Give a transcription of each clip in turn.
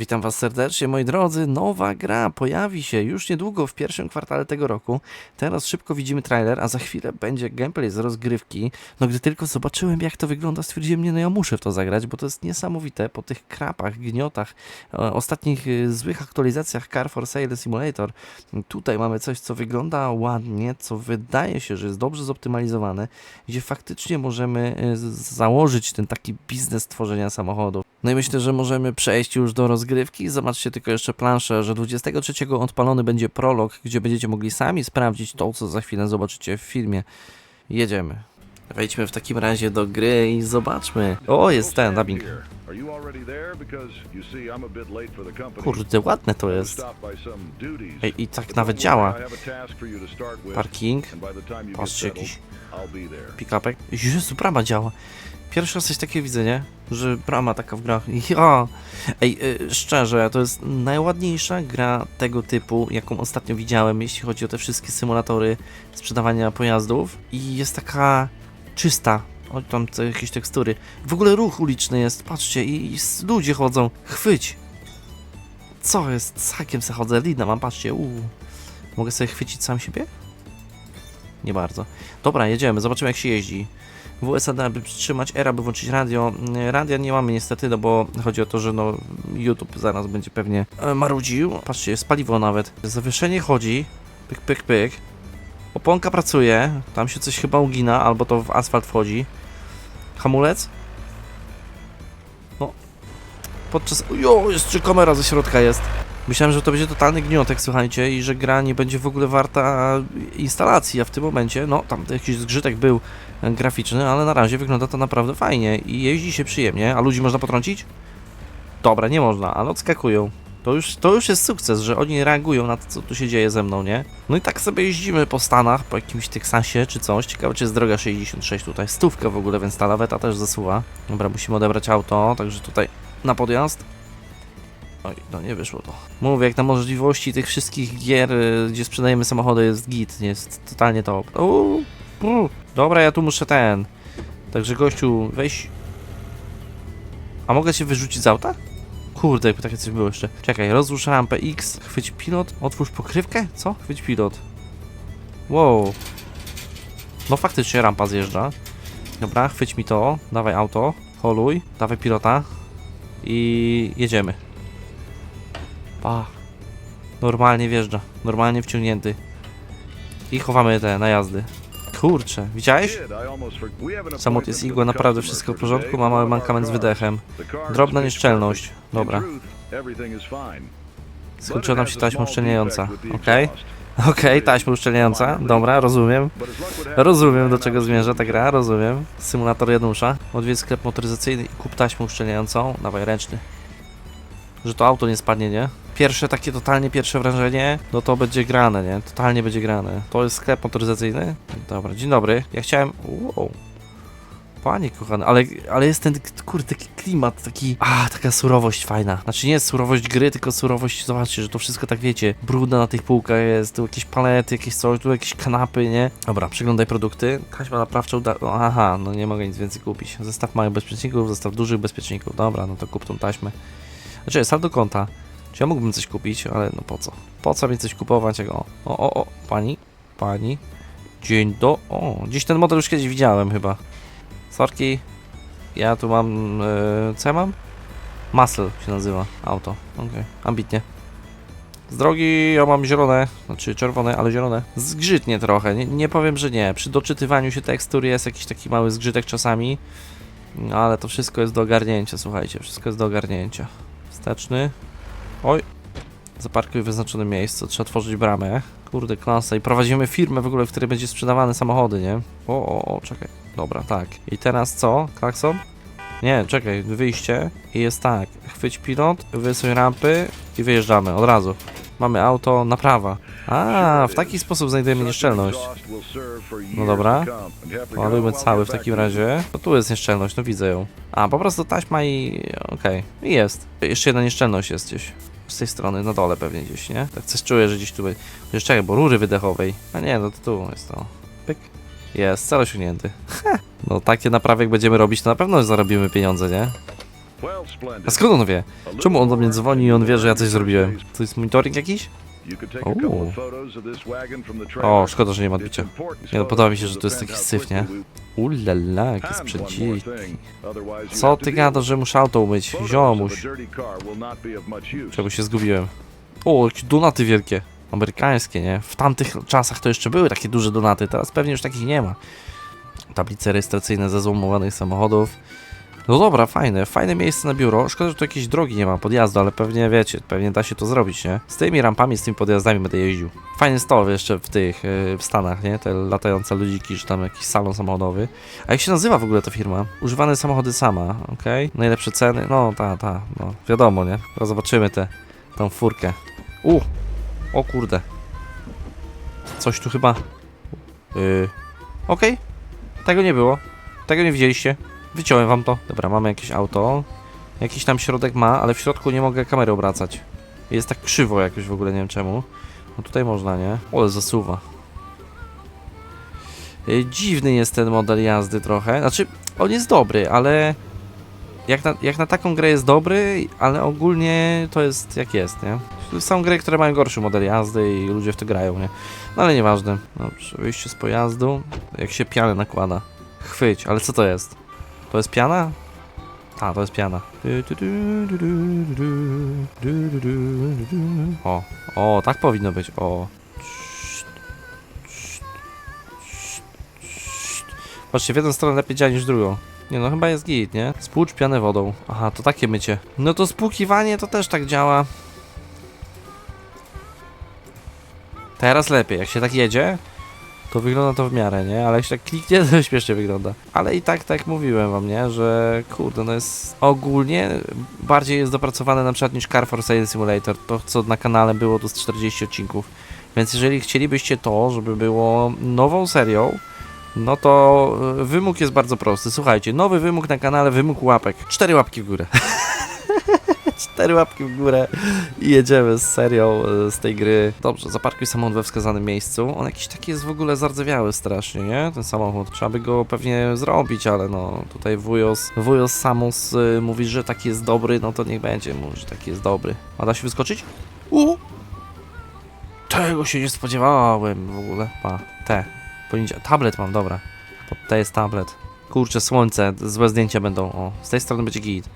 Witam Was serdecznie, moi drodzy. Nowa gra pojawi się już niedługo w pierwszym kwartale tego roku. Teraz szybko widzimy trailer, a za chwilę będzie gameplay z rozgrywki. No gdy tylko zobaczyłem, jak to wygląda, stwierdziłem, nie, no ja muszę w to zagrać, bo to jest niesamowite. Po tych krapach, gniotach, e, ostatnich e, złych aktualizacjach Car for Sale Simulator, tutaj mamy coś, co wygląda ładnie, co wydaje się, że jest dobrze zoptymalizowane, gdzie faktycznie możemy e, założyć ten taki biznes tworzenia samochodów. No i myślę, że możemy przejść już do rozgrywki. Zobaczcie tylko jeszcze planszę, że 23 odpalony będzie prolog, gdzie będziecie mogli sami sprawdzić to, co za chwilę zobaczycie w filmie. Jedziemy. Wejdźmy w takim razie do gry i zobaczmy. O, jest ten dubbing. Kurde, ładne to jest. Ej, i tak nawet działa. Parking. Patrzcie, jakiś pick-upek. Jezu, działa. Pierwszy raz coś takiego widzę, nie? Że brama taka w grach. Ja. Ej, y, szczerze, to jest najładniejsza gra tego typu, jaką ostatnio widziałem, jeśli chodzi o te wszystkie symulatory sprzedawania pojazdów. I jest taka czysta. O, tam jakieś tekstury. W ogóle ruch uliczny jest, patrzcie, i, i ludzie chodzą. Chwyć! Co jest? Z hakiem se chodzę, lina mam, patrzcie, uuu. Mogę sobie chwycić sam siebie? Nie bardzo. Dobra, jedziemy, zobaczymy jak się jeździ. WSAD, aby przytrzymać R, aby włączyć radio. Mm, Radia nie mamy niestety, no bo chodzi o to, że no YouTube zaraz będzie pewnie e, marudził. Patrzcie, jest paliwo nawet. Zawieszenie chodzi. Pyk, pyk, pyk. Oponka pracuje. Tam się coś chyba ugina, albo to w asfalt wchodzi. Hamulec? No. Podczas... Jo, jeszcze kamera ze środka jest. Myślałem, że to będzie totalny gniotek, słuchajcie, i że gra nie będzie w ogóle warta instalacji, a w tym momencie, no, tam jakiś zgrzytek był e, graficzny, ale na razie wygląda to naprawdę fajnie i jeździ się przyjemnie. A ludzi można potrącić? Dobra, nie można, ale odskakują. To już, to już jest sukces, że oni reagują na to, co tu się dzieje ze mną, nie? No i tak sobie jeździmy po Stanach, po jakimś Teksasie czy coś. Ciekawe, czy jest droga 66 tutaj. Stówka w ogóle, więc ta laweta też zasuwa. Dobra, musimy odebrać auto, także tutaj na podjazd. Oj, no nie wyszło to. Mówię, jak na możliwości tych wszystkich gier, y, gdzie sprzedajemy samochody jest git, jest totalnie top. Uuu. Dobra, ja tu muszę ten. Także gościu, weź. A mogę się wyrzucić z auta? Kurde, jakby takie coś było jeszcze. Czekaj, rozłóż rampę X, chwyć pilot, otwórz pokrywkę? Co? Chwyć pilot. Wow. No faktycznie rampa zjeżdża. Dobra, chwyć mi to, dawaj auto, holuj, dawaj pilota i jedziemy. Pa. Normalnie wjeżdża, normalnie wciągnięty. I chowamy te najazdy. Kurczę, widziałeś? Samolot jest igła, naprawdę wszystko w porządku, ma mały mankament z wydechem. Drobna nieszczelność. Dobra. Skończyła nam się taśma uszczelniająca. Okej. Okej, taśma uszczelniająca. Dobra, rozumiem. Rozumiem, do czego zmierza ta gra, rozumiem. Symulator Janusza. Odwiedź sklep motoryzacyjny i kup taśmę uszczelniającą. Dawaj, ręczny. Że to auto nie spadnie, nie? Pierwsze takie totalnie pierwsze wrażenie, no to będzie grane, nie? Totalnie będzie grane. To jest sklep motoryzacyjny? Dobra, dzień dobry. Ja chciałem... Wow. Panie kochany, ale, ale jest ten, kurde, taki klimat, taki, a, taka surowość fajna. Znaczy nie surowość gry, tylko surowość, zobaczcie, że to wszystko tak wiecie, brudne na tych półkach jest, tu jakieś palety, jakieś coś, tu jakieś kanapy, nie? Dobra, przeglądaj produkty. Taśma naprawcza uda... O, aha, no nie mogę nic więcej kupić. Zestaw małych bezpieczników, zestaw dużych bezpieczników. Dobra, no to kup tą taśmę. Znaczy, saldo konta. Czy ja mógłbym coś kupić, ale no po co? Po co mi coś kupować? Jak o, o, o, o, pani, pani. Dzień do... O, gdzieś ten model już kiedyś widziałem chyba. Sorki. Ja tu mam... Yy, co ja mam? Muscle się nazywa auto. Okej, ambitnie. Z drogi ja mam zielone, znaczy czerwone, ale zielone. Zgrzytnie trochę, nie, nie powiem, że nie. Przy doczytywaniu się tekstur jest jakiś taki mały zgrzytek czasami. Ale to wszystko jest do ogarnięcia, słuchajcie, wszystko jest do ogarnięcia. Wsteczny. Oj. Zaparkuj w wyznaczonym miejscu, trzeba tworzyć bramę. Kurde, klasa. I prowadzimy firmę w ogóle, w której będzie sprzedawane samochody, nie? O, o, o, czekaj. Dobra, tak. I teraz co? Klakson? Nie, czekaj, wyjście i jest tak. Chwyć pilot, wysuń rampy i wyjeżdżamy od razu. Mamy auto, naprawa. A, w taki sposób znajdujemy nieszczelność. No dobra. Ładujmy cały w takim razie. To tu jest nieszczelność, no widzę ją. A, po prostu taśma i... okej. I jest. Jeszcze jedna nieszczelność jest gdzieś. Z tej strony, na dole pewnie gdzieś, nie? Tak coś czuję, że gdzieś tu... będzie. Jeszcze bo rury wydechowej. A nie, no to tu jest to. Pyk. Jest, cel osiągnięty. no takie naprawy jak będziemy robić, to na pewno zarobimy pieniądze, nie? A skąd on wie? Czemu on do mnie dzwoni i on wie, że ja coś zrobiłem? To jest monitoring jakiś? O, szkoda, że nie ma odbicia. Nie no, podoba mi się, że to jest taki syf, nie? Ulala, jakie sprzęciki. Co ty gadasz, że muszę auto umyć? Ziomuś. Czego się zgubiłem? O, jakie donaty wielkie. Amerykańskie, nie? W tamtych czasach to jeszcze były takie duże donaty, teraz pewnie już takich nie ma. Tablice rejestracyjne ze złomowanych samochodów. No dobra, fajne, fajne miejsce na biuro. Szkoda, że tu jakiejś drogi nie ma podjazdu, ale pewnie wiecie, pewnie da się to zrobić, nie? Z tymi rampami, z tymi podjazdami będę jeździł. Fajny stol jeszcze w tych, yy, w Stanach, nie? Te latające ludziki, czy tam jakiś salon samochodowy. A jak się nazywa w ogóle ta firma? Używane samochody sama, okej? Najlepsze ceny? No, ta, ta, no, wiadomo, nie? Teraz zobaczymy tę, tą furkę. U, o kurde. Coś tu chyba... Yy, okej. Tego nie było. Tego nie widzieliście. Wyciąłem wam to. Dobra, mamy jakieś auto. Jakiś tam środek ma, ale w środku nie mogę kamery obracać. Jest tak krzywo jakoś w ogóle, nie wiem czemu. No tutaj można, nie? Ole, zasuwa. Y, Dziwny jest ten model jazdy trochę. Znaczy, on jest dobry, ale... Jak na, jak na taką grę jest dobry, ale ogólnie to jest jak jest, nie? Są gry, które mają gorszy model jazdy i ludzie w to grają, nie? No ale nieważne. Dobrze, wyjście z pojazdu. Jak się pianę nakłada. Chwyć, ale co to jest? To jest piana? A, to jest piana. O, o, tak powinno być. O. Patrzcie, w jedną stronę lepiej działa niż w drugą. Nie no, chyba jest git, nie? Spłucz pianę wodą. Aha, to takie mycie. No to spłukiwanie to też tak działa. Teraz lepiej, jak się tak jedzie, to wygląda to w miarę, nie? Ale się tak kliknie, to śmiesznie wygląda. Ale i tak, tak mówiłem wam, nie? Że kurde, no jest ogólnie bardziej jest dopracowane na przykład niż Car for Sale Simulator. To, co na kanale było, to z 40 odcinków. Więc jeżeli chcielibyście to, żeby było nową serią, no to y, wymóg jest bardzo prosty. Słuchajcie, nowy wymóg na kanale, wymóg łapek. Cztery łapki w górę. Cztery łapki w górę i jedziemy z serią y, z tej gry. Dobrze, zaparkuj samochód we wskazanym miejscu. On jakiś taki jest w ogóle zardzewiały strasznie, nie? Ten samochód. Trzeba by go pewnie zrobić, ale no tutaj wujos, wujos Samus y, mówi, że taki jest dobry, no to niech będzie, mówi, że taki jest dobry. A da się wyskoczyć? U! Tego się nie spodziewałem w ogóle. Pa, te. Poniedziałek. Tablet mam, dobra. Pod T jest tablet. Kurczę, słońce, złe zdjęcia będą. O, z tej strony będzie git.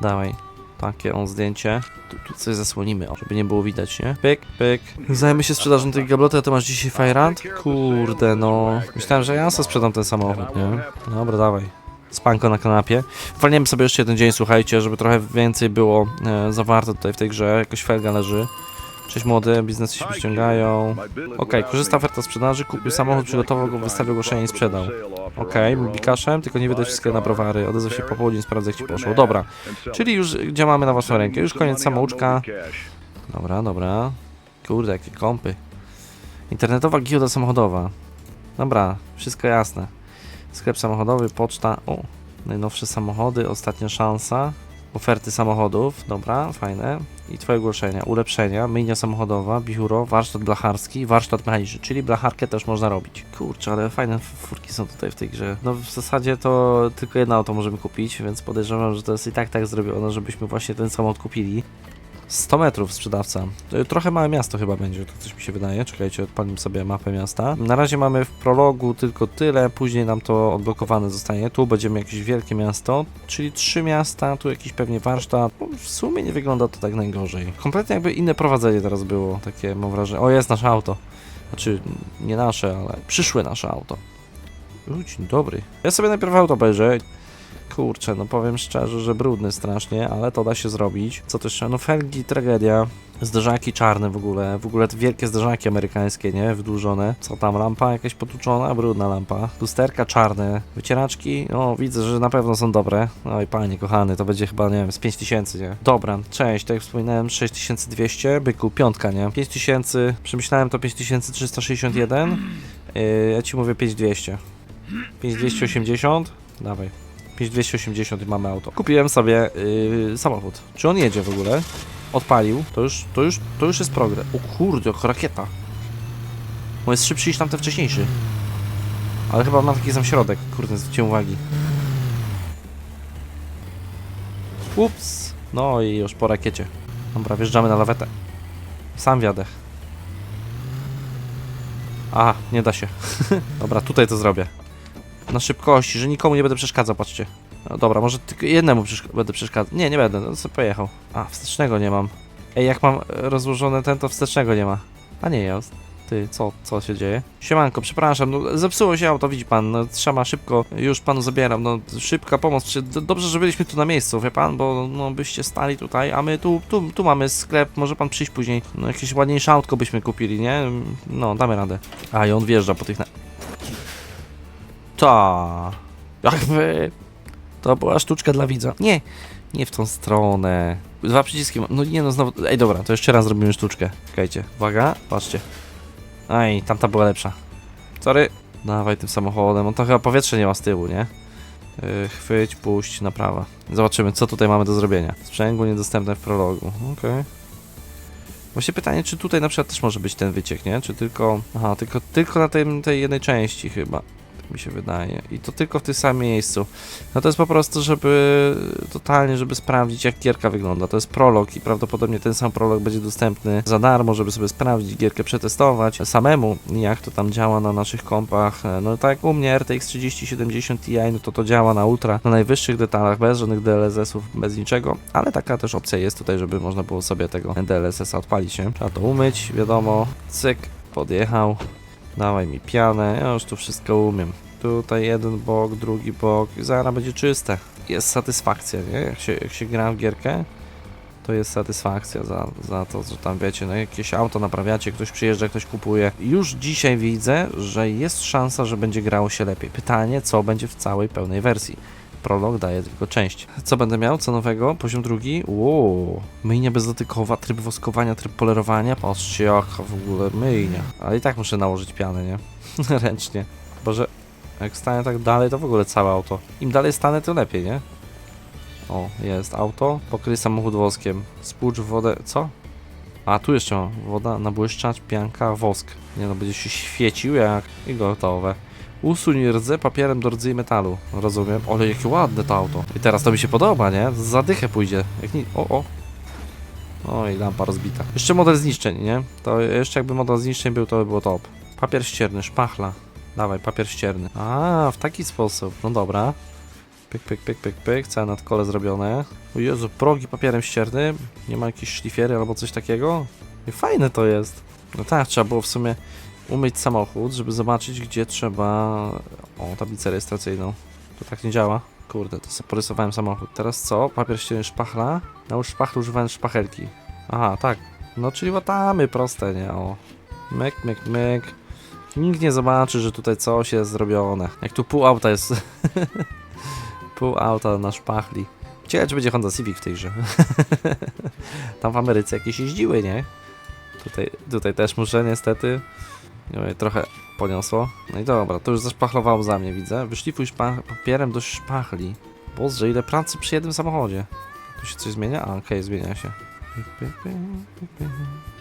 Dawaj. Takie on zdjęcie. Tu, tu coś zasłonimy, o, żeby nie było widać, nie? Pyk, pyk. Zajmę się sprzedażą tej gabloty, a to masz dzisiaj Firehand? Kurde, no. Myślałem, że ja sobie sprzedam ten samochód, nie? Dobra, dawaj. Spanko na kanapie. Walniemy sobie jeszcze jeden dzień, słuchajcie, żeby trochę więcej było e, zawarte tutaj w tej grze. Jakoś felga leży. Cześć młody, biznesy się ściągają. Okej, korzysta oferta sprzedaży, kupił samochód, przygotował go, wystawił ogłoszenie i sprzedał. Okej, okay, bikaszem, tylko nie wydać wszystkiego na browary. Odezwał się po południu, sprawdzę jak ci poszło. Dobra, czyli już działamy na waszą rękę. Już koniec samouczka. Dobra, dobra. Kurde, jakie kąpy. Internetowa giełda samochodowa. Dobra, wszystko jasne. Sklep samochodowy, poczta. O, najnowsze samochody, ostatnia szansa. Oferty samochodów, dobra, fajne. I twoje ogłoszenia, ulepszenia, myjnia samochodowa, biuro, warsztat blacharski, warsztat mechaniczny, czyli blacharkę też można robić. Kurczę, ale fajne furki są tutaj w tej grze. No w zasadzie to tylko jedno auto możemy kupić, więc podejrzewam, że to jest i tak tak zrobione, żebyśmy właśnie ten samochód kupili. 100 metrów sprzedawca. Trochę małe miasto chyba będzie, to coś mi się wydaje. Czekajcie, odpalimy sobie mapę miasta. Na razie mamy w prologu tylko tyle, później nam to odblokowane zostanie. Tu będziemy jakieś wielkie miasto, czyli trzy miasta, tu jakiś pewnie warsztat. No, w sumie nie wygląda to tak najgorzej. Kompletnie jakby inne prowadzenie teraz było, takie mam wrażenie. O, jest nasze auto. Znaczy, nie nasze, ale przyszłe nasze auto. U, dzień dobry. Ja sobie najpierw auto obejrzę. Kurczę, no powiem szczerze, że brudny strasznie, ale to da się zrobić. Co też? No felgi, tragedia. Zderzaki czarne w ogóle. W ogóle te wielkie zderzaki amerykańskie, nie? Wydłużone. Co tam, lampa jakaś potłuczona? Brudna lampa. Lusterka czarne. Wycieraczki? O, widzę, że na pewno są dobre. Oj, panie kochany, to będzie chyba, nie wiem, z 5000, nie? Dobra, cześć, tak jak wspominałem, 6200, byku, piątka, nie? 5000, przemyślałem to 5361. Yy, ja ci mówię 5200. 5280? Dawaj. 5280 i mamy auto. Kupiłem sobie yy, samochód. Czy on jedzie w ogóle? Odpalił. To już, to już, to już jest progres. O kurde, jaka rakieta. On jest szybszy niż tamten wcześniejszy. Ale chyba ma taki sam środek. Kurde, zwróciłem uwagi. Ups. No i już po rakiecie. Dobra, wjeżdżamy na lawetę. Sam wiadę. A, nie da się. Dobra, tutaj to zrobię. Na szybkości, że nikomu nie będę przeszkadzał, patrzcie. No, dobra, może tylko jednemu przeszk- będę przeszkadzał. Nie, nie będę, no sobie pojechał. A, wstecznego nie mam. Ej, jak mam e, rozłożone ten, to wstecznego nie ma. A nie jest. Ty, co, co się dzieje? Siemanko, przepraszam, no zepsuło się auto, widzi pan, no trzeba szybko, już panu zabieram, no szybka pomoc, dobrze, że byliśmy tu na miejscu, wie pan, bo no byście stali tutaj, a my tu, tu, tu mamy sklep, może pan przyjść później, no jakieś ładniejsze autko byśmy kupili, nie? No, damy radę. A, i on wjeżdża po tych. Ta. Jakby... To była sztuczka dla widza. Nie, nie w tą stronę. Dwa przyciski. No nie no, znowu... Ej, dobra, to jeszcze raz zrobimy sztuczkę. Czekajcie. Uwaga, patrzcie. Aj, tamta była lepsza. Sorry. Dawaj tym samochodem. On to chyba powietrze nie ma z tyłu, nie? Yy, chwyć, puść, naprawa. Zobaczymy, co tutaj mamy do zrobienia. Sprzęgło niedostępne w prologu. Okej. Właśnie pytanie, czy tutaj na przykład też może być ten wyciek, nie? Czy tylko... Aha, tylko, tylko na tym, tej jednej części chyba. Mi się wydaje. I to tylko w tym samym miejscu. No to jest po prostu, żeby totalnie, żeby sprawdzić jak gierka wygląda. To jest prolog i prawdopodobnie ten sam prolog będzie dostępny za darmo, żeby sobie sprawdzić gierkę, przetestować samemu, jak to tam działa na naszych kompach. No tak u mnie RTX 3070 Ti, no to to działa na ultra, na najwyższych detalach, bez żadnych DLSS-ów, bez niczego, ale taka też opcja jest tutaj, żeby można było sobie tego DLSS-a odpalić, nie? Trzeba to umyć, wiadomo, cyk, podjechał, dawaj mi pianę, ja już tu wszystko umiem. Tutaj jeden bok, drugi bok i zaraz będzie czyste. Jest satysfakcja, nie? Jak się, jak się gra w gierkę, to jest satysfakcja za, za to, że tam wiecie, no jakieś auto naprawiacie, ktoś przyjeżdża, ktoś kupuje. Już dzisiaj widzę, że jest szansa, że będzie grało się lepiej. Pytanie, co będzie w całej pełnej wersji. Prolog daje tylko część. Co będę miał? Co nowego? Poziom drugi? Uuu, myjnia bezdotykowa, tryb woskowania, tryb polerowania. Patrzcie, jaka w ogóle myjnia. Ale i tak muszę nałożyć pianę, nie? Ręcznie. Boże, jak stanę tak dalej, to w ogóle całe auto. Im dalej stanę, to lepiej, nie? O, jest auto. Pokryj samochód woskiem. Spłucz wodę. Co? A, tu jeszcze mam. Woda, nabłyszczacz, pianka, wosk. Nie no, będzie się świecił jak... I gotowe. Usuń rdzę papierem do rdzy i metalu. Rozumiem. Ale jakie ładne to auto. I teraz to mi się podoba, nie? Za dychę pójdzie. Jak ni... O, o. O, i lampa rozbita. Jeszcze model zniszczeń, nie? To jeszcze jakby model zniszczeń był, to by było top. Papier ścierny, szpachla. Dawaj, papier ścierny. A, w taki sposób. No dobra. Pyk, pyk, pyk, pyk, pyk. Całe nad kole zrobione. O Jezu, progi papierem ściernym. Nie ma jakiejś szlifiery albo coś takiego? I fajne to jest. No tak, trzeba było w sumie umyć samochód, żeby zobaczyć, gdzie trzeba... O, tablicę rejestracyjną. To tak nie działa. Kurde, to sobie porysowałem samochód. Teraz co? Papier ścierny szpachla. Na już szpachlu używałem szpachelki. Aha, tak. No, czyli łatamy proste, nie? O. Myk, myk, myk. Nikt nie zobaczy, że tutaj coś jest zrobione. Jak tu pół auta jest. pół auta na szpachli. Ciekawe, czy będzie Honda Civic w tej grze. Tam w Ameryce jakieś jeździły, nie? Tutaj, tutaj też muszę niestety. Trochę poniosło. No i dobra, to już zaszpachlowało za mnie, widzę. Wyszlifuj papierem do szpachli. Boże, ile pracy przy jednym samochodzie. Tu się coś zmienia? A, okej, zmienia się.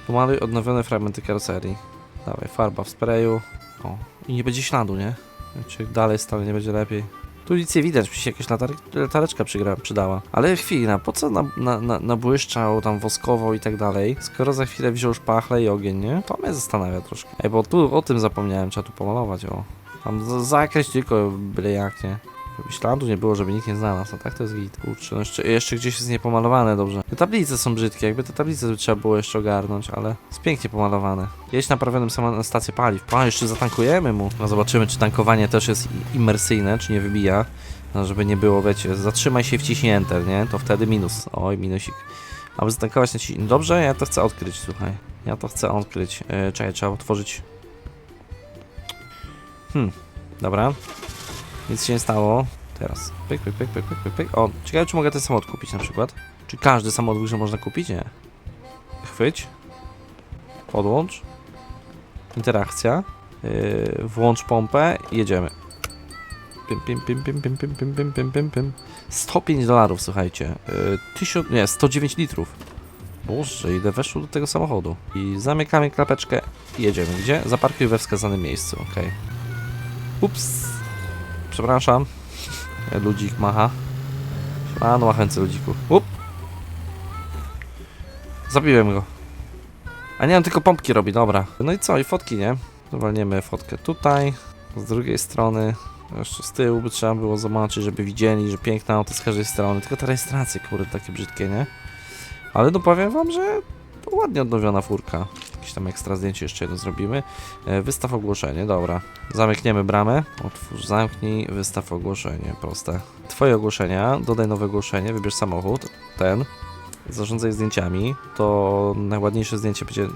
Pomaluj odnowione fragmenty karoserii. Dawaj, farba w sprayu. O, i nie będzie śladu, nie? Czy dalej stale nie będzie lepiej. Tu nic nie widać, by się jakaś latar latareczka przydała. Ale chwila, po co na, na, na, nabłyszczał, tam woskował i tak dalej, skoro za chwilę wziął szpachlę i ogień, nie? To mnie zastanawia troszkę. Ej, bo tu o tym zapomniałem, trzeba tu pomalować, o. Tam za- zakreś tylko byle jak, nie? Śladu nie było, żeby nikt nie znalazł, a tak to jest git. Kurczę, no jeszcze, jeszcze gdzieś jest niepomalowane dobrze. Te tablice są brzydkie, jakby te tablice trzeba było jeszcze ogarnąć, ale jest pięknie pomalowane. Jeść naprawionym na stację paliw. A, jeszcze zatankujemy mu. No zobaczymy, czy tankowanie też jest imersyjne, czy nie wybija. No, żeby nie było, wiecie, zatrzymaj się wciśnij enter, nie? To wtedy minus. Oj, minusik. Aby zatankować na ci... Dobrze, ja to chcę odkryć, słuchaj. Ja to chcę odkryć. Yy, czekaj, trzeba otworzyć... Hmm, dobra. Nic się nie stało. Teraz. Pyk, pyk, pyk, pyk, pyk, pyk. O, ciekawe, czy mogę ten samochód kupić na przykład. Czy każdy samochód w można kupić? Nie. Chwyć. Podłącz. Interakcja. Yy, włącz pompę i jedziemy. Pim, pim, pim, pim, pim, pim, pim, pim, pim, pim, pim. 105 dolarów, słuchajcie. Yy, 1000, nie, 109 litrów. Boże, ile weszło do tego samochodu. I zamykamy klapeczkę i jedziemy. Gdzie? Zaparkuj we wskazanym miejscu, okej. Ups. Przepraszam. Ludzik macha. A no machęcy ludziku. Up. Zabiłem go. A nie, on tylko pompki robi, dobra. No i co, i fotki, nie? Zawalniemy fotkę tutaj, z drugiej strony. Jeszcze z tyłu by trzeba było zobaczyć, żeby widzieli, że piękne auto z każdej strony. Tylko te rejestracje, kurde, takie brzydkie, nie? Ale no powiem wam, że ładnie odnowiona furka. Tam ekstra zdjęcie jeszcze jedno zrobimy. E, Wystaw ogłoszenie, dobra. Zamykniemy bramę. Otwórz, zamknij, wystaw ogłoszenie. Proste. Twoje ogłoszenia, dodaj nowe ogłoszenie, wybierz samochód, ten. Zarządzaj zdjęciami. To najładniejsze zdjęcie będzie.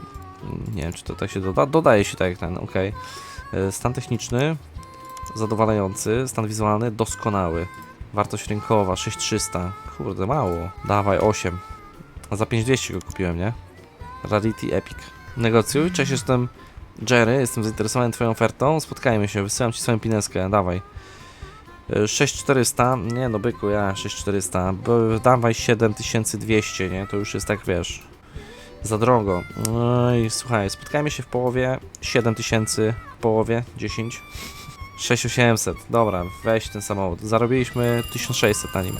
Nie wiem, czy to tak się doda. Dodaje się tak jak ten, ok. Stan techniczny, zadowalający. Stan wizualny, doskonały. Wartość rynkowa 6300. Kurde, mało. Dawaj 8. A za 5200 go kupiłem, nie? Rarity Epic. Negocjuj, cześć, jestem Jerry, jestem zainteresowany twoją ofertą, spotkajmy się, wysyłam ci swoją pineskę, dawaj. Y, 6400, nie no byku, ja 6400, bo dawaj 7200, nie, to już jest tak, wiesz, za drogo. No i słuchaj, spotkajmy się w połowie, 7000 w połowie, 10. 6800, dobra, weź ten samochód. Zarobiliśmy 1600 na nim.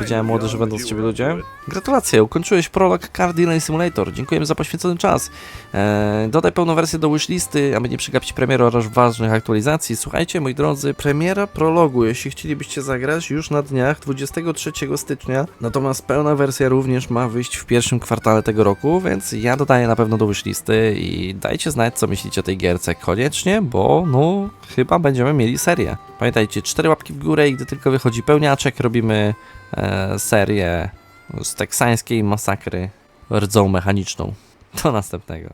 Widziałem młody, że będą z ciebie ludzie. Gratulacje, ukończyłeś prolog Car Simulator. Dziękujemy za poświęcony czas. Eee, dodaj pełną wersję do wishlisty, aby nie przegapić premiery oraz ważnych aktualizacji. Słuchajcie, moi drodzy, premiera prologu, jeśli chcielibyście zagrać już na dniach 23 stycznia. Natomiast pełna wersja również ma wyjść w pierwszym kwartale tego roku, więc ja dodaję na pewno do wishlisty i dajcie znać, co myślicie o tej gierce koniecznie, bo no, chyba będziemy mieli serię. Pamiętajcie, cztery łapki w górę i gdy tylko wychodzi pełniaczek, robimy serię z teksańskiej masakry rdzą mechaniczną. Do następnego.